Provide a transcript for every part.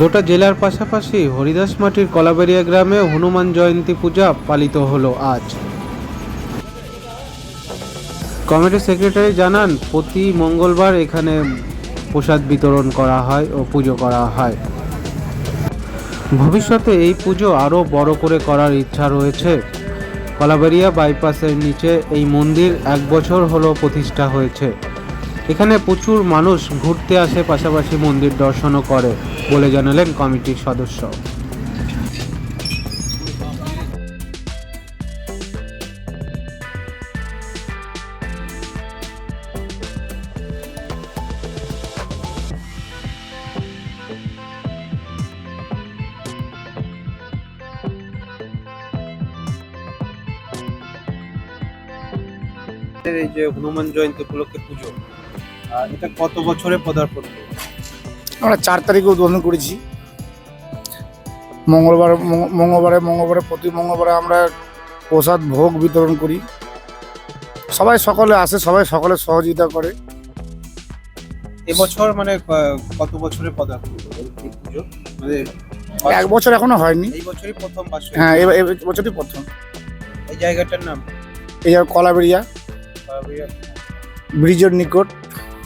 গোটা জেলার পাশাপাশি হরিদাস মাটির কলাবেরিয়া গ্রামে হনুমান জয়ন্তী পূজা পালিত হলো আজ। কমিটি সেক্রেটারি জানান, প্রতি মঙ্গলবার এখানে প্রসাদ বিতরণ করা হয় ও পুজো করা হয়। ভবিষ্যতে এই পুজো আরও বড় করে করার ইচ্ছা রয়েছে। কলাবেরিয়া বাইপাসের নিচে এই মন্দির এক বছর হলো প্রতিষ্ঠা হয়েছে। এখানে প্রচুর মানুষ ঘুরতে আসে, পাশাপাশি মন্দির দর্শনও করে বলে জানালেন কমিটির সদস্য। এই যে হনুমান জয়ন্তী উপলক্ষে পুজো। এটা কত বছরে পদার্পণ আমরা চার তারিখে উদ্বোধন করেছি। মঙ্গলবার মঙ্গলবারে মঙ্গলবারে প্রতি মঙ্গলবারে আমরা প্রসাদ ভোগ বিতরণ করি। সবাই সকলে আসে সবাই সকলে সহযোগিতা করে। এবছর মানে কত বছরে পদার্পণ মানে এক বছর এখনও হয়নি। এই বছরই প্রথম হ্যাঁ এ- এ বছরই প্রথম। এই জায়গাটার নাম? এই যে কলাবেরিয়া ব্রিজের নিকট।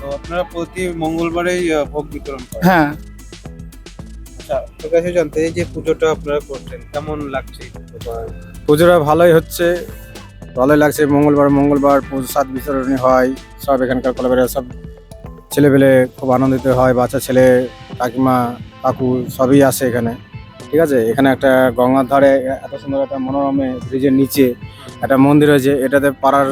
তো আপনারা প্রতি মঙ্গলবারেই ভোগ বিতরণ করেন? হ্যাঁ। আচ্ছা কাছে জানতে যে পুজোটা আপনারা করছেন কেমন লাগছে? পুজোটা? পুজোটা ভালোই হচ্ছে ভালোই লাগছে। মঙ্গলবার মঙ্গলবার প্রসাদ বিতরণী হয় সব এখানকার কলাবেরা সব ছেলেপেলে খুব আনন্দিত হয় বাচ্চা ছেলে কাকিমা কাকু সবই আসে এখানে। ঠিক আছে? এখানে একটা গঙ্গার ধারে এত সুন্দর একটা মনোরমে ব্রিজের নিচে একটা মন্দির হয়েছে এটাতে পাড়ার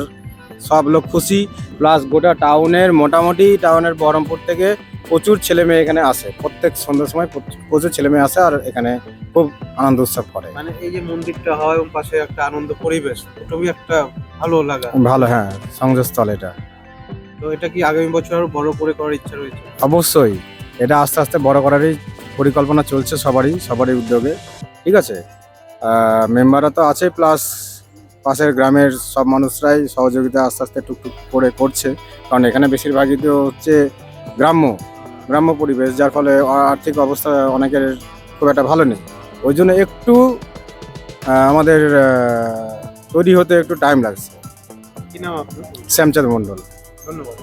সব লোক খুশি প্লাস গোটা টাউনের মোটামুটি টাউনের বহরমপুর থেকে প্রচুর ছেলে মেয়ে এখানে আসে। প্রত্যেক সন্ধ্যার সময় প্রচ- প্রচুর ছেলে মেয়ে আসে আর এখানে খুব আনন্দ উৎসব করে। মানে এই যে মন্দিরটা হয় এবং পাশে একটা আনন্দ পরিবেশ ওটাই একটা ভালো লাগা। ভালো হ্যাঁ সংযোগস্থল এটা। তো এটা কি আগামী বছর আরও বড় করে করার ইচ্ছা রয়েছে? অবশ্যই এটা আস্তে আস্তে বড় করারই পরিকল্পনা চলছে সবারই সবারই উদ্যোগে। ঠিক আছে মেম্বাররা তো আছে প্লাস পাশের গ্রামের সব মানুষরাই সহযোগিতা আস্তে আস্তে টুকটুক করে করছে। কারণ এখানে বেশিরভাগই তো হচ্ছে গ্রাম্য গ্রাম্য পরিবেশ যার ফলে আর্থিক অবস্থা অনেকের খুব একটা ভালো নেই। ওই জন্য একটু আমাদের তৈরি হতে একটু টাইম লাগছে। শ্যামচাঁদ মণ্ডল। ধন্যবাদ।